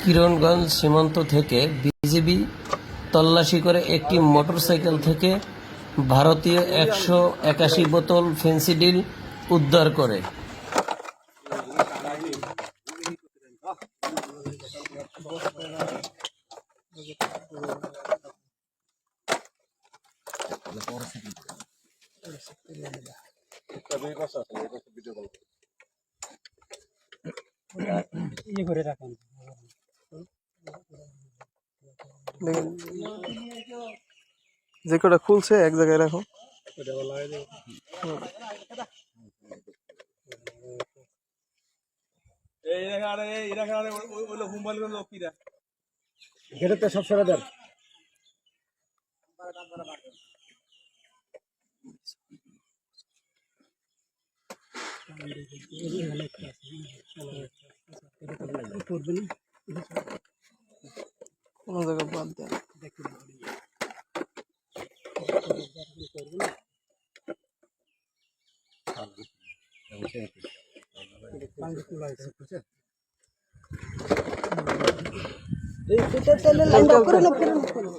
কিরণগঞ্জ সীমান্ত থেকে বিজিবি তল্লাশি করে একটি মোটরসাইকেল থেকে ভারতীয় একশো একাশি বোতল ফেন্সিডিল উদ্ধার করে। ইয়ে করে রাখেন। দেখেন যে কটা খুলছে এক জায়গায় রাখো গেটের তো সব সরে দেন কোনো জায়গা বাদ দেন পুরনো পুরনো